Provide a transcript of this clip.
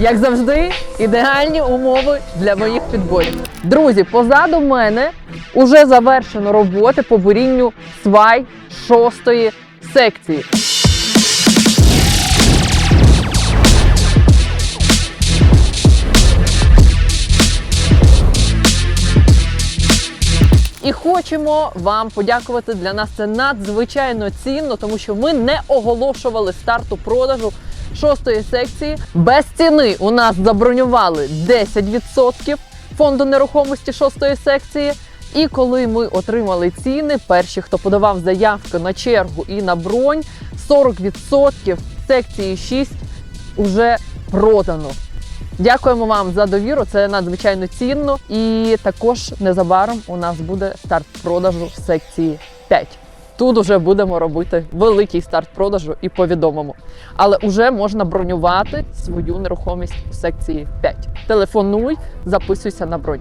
Як завжди, ідеальні умови для моїх підборів. Друзі, позаду мене уже завершено роботи по бурінню свай шостої секції. І хочемо вам подякувати. Для нас це надзвичайно цінно, тому що ми не оголошували старту продажу шостої секції. Без ціни у нас забронювали 10% фонду нерухомості шостої секції. І коли ми отримали ціни, перші, хто подавав заявки на чергу і на бронь, 40% секції 6 вже продано. Дякуємо вам за довіру. Це надзвичайно цінно. І також незабаром у нас буде старт продажу в секції 5. Тут уже будемо робити великий старт продажу і повідомимо. Але вже можна бронювати свою нерухомість в секції 5. Телефонуй, записуйся на бронь.